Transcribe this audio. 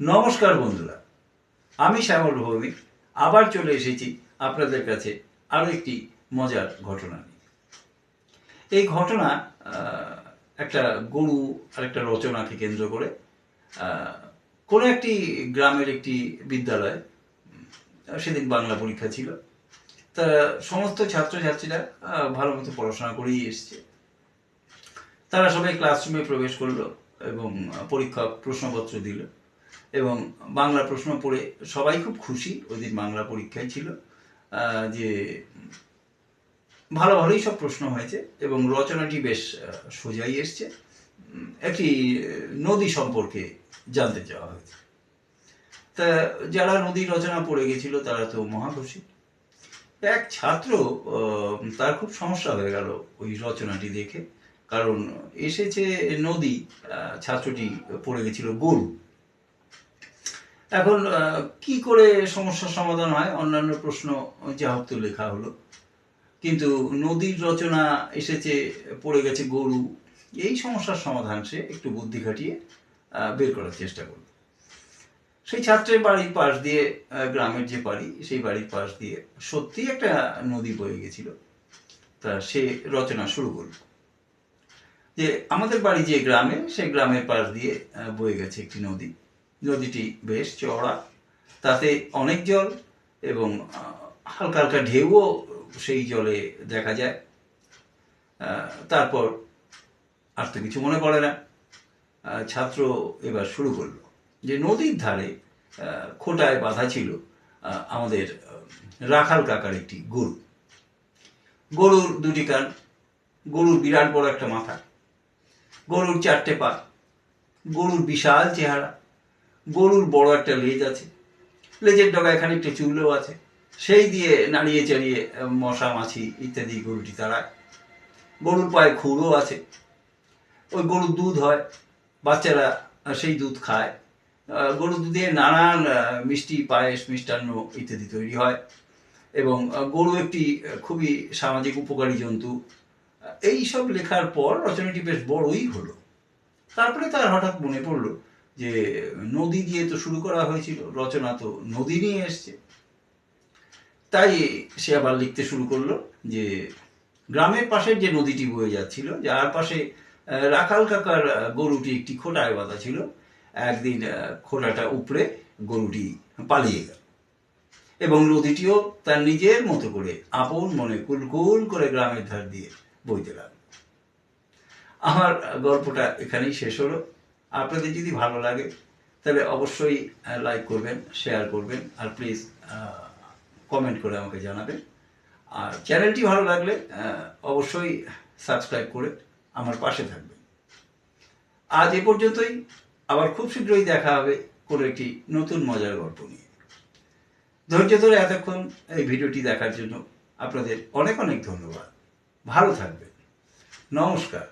নমস্কার বন্ধুরা, আমি শ্যামল ভৌমিক, আবার চলে এসেছি আপনাদের কাছে আরও একটি মজার ঘটনা নিয়ে। এই ঘটনা একটা গরু আর একটা রচনাকে কেন্দ্র করে কোনো একটি গ্রামের একটি বিদ্যালয় সেদিন বাংলা পরীক্ষা ছিল। তা সমস্ত ছাত্রছাত্রীরা ভালো মতো পড়াশোনা করেই এসছে। তারা সবাই ক্লাসরুমে প্রবেশ করল এবং পরীক্ষা প্রশ্নপত্র দিল। এবং বাংলা প্রশ্ন পড়ে সবাই খুব খুশি ওই দিন বাংলা পরীক্ষায় ছিল যে ভালো ভালোই সব প্রশ্ন হয়েছে এবং রচনাটি বেশ সোজাই এসছে। একটি নদী সম্পর্কে জানতে চাওয়া হয়েছে। তা যারা নদী রচনা পড়ে গেছিল, তারা তো মহা খুশি এক ছাত্র তার খুব সমস্যা হয়ে গেল ওই রচনাটি দেখে, কারণ এসেছে নদী ছাত্রটি পড়ে গেছিল গরু। এখন কি করে সমস্যার সমাধান হয়? অন্যান্য প্রশ্ন যা হোক তো লেখা হলো। কিন্তু নদীর রচনা এসেছে, পড়ে গেছে গরু। এই সমস্যার সমাধান সে একটু বুদ্ধি খাটিয়ে বের করার চেষ্টা করল। সেই ছাত্রের বাড়ির পাশ দিয়ে গ্রামের যে বাড়ি, সেই বাড়ির পাশ দিয়ে সত্যি একটা নদী বয়ে গেছিল। তা সে রচনা শুরু করল। যে আমাদের বাড়ি যে গ্রামে, সেই গ্রামের পাশ দিয়ে বয়ে গেছে একটি নদী। নদীটি বেশ চওড়া। তাতে অনেক জল এবং হালকা হালকা ঢেউও সেই জলে দেখা যায়। তারপর আর তো কিছু মনে পড়ে না। ছাত্র এবার শুরু করল যে নদীর ধারে খোটায় বাঁধা ছিল আমাদের রাখাল কাকার একটি গরু। গরুর দুটি কান, গরুর বিরাট বড় একটা মাথা, গরুর চারটে পা, গরুর বিশাল চেহারা গরুর বড় একটা লেজ আছে। লেজের ডগায় খানিকটা চুলও আছে। সেই দিয়ে নাড়িয়ে চাড়িয়ে মশা, মাছি ইত্যাদি গরুটি তাড়ায়। গরুর পায়ে খুরও আছে। ওই গরুর দুধ হয়, বাচ্চারা সেই দুধ খায়। গরুর দুধে নানান মিষ্টি, পায়েস, মিষ্টান্ন ইত্যাদি তৈরি হয় এবং গরু একটি খুবই সামাজিক উপকারী জন্তু। এই সব লেখার পর রচনাটি বেশ বড়ই হলো। তারপরে তার হঠাৎ মনে পড়ল যে নদী দিয়ে তো শুরু করা হয়েছিল, রচনা তো নদী নিয়ে এসছে। তাই সে আবার লিখতে শুরু করল যে, গ্রামের পাশের যে নদীটি বয়ে যাচ্ছিল, যার পাশে রাখাল কাকার গরুটি একটি খোটায় বাঁধা ছিল, একদিন খোটাটা উপড়ে গরুটি পালিয়ে গেল। এবং নদীটিও তার নিজের মতো করে আপন মনে কুলকুল করে গ্রামের ধার দিয়ে বইতে লাগল। আমার গল্পটা এখানেই শেষ হলো। আপনাদের যদি ভালো লাগে, তাহলে অবশ্যই লাইক করবেন শেয়ার করবেন, আর প্লিজ কমেন্ট করে আমাকে জানাবেন। আর চ্যানেলটি ভালো লাগলে অবশ্যই সাবস্ক্রাইব করে আমার পাশে থাকবেন। আজ এ পর্যন্তই। আবার খুব শীঘ্রই দেখা হবে কোনো একটি নতুন মজার গল্প নিয়ে। ধৈর্য ধরে এতক্ষণ এই ভিডিওটি দেখার জন্য আপনাদের অনেক অনেক ধন্যবাদ। ভালো থাকবেন। নমস্কার।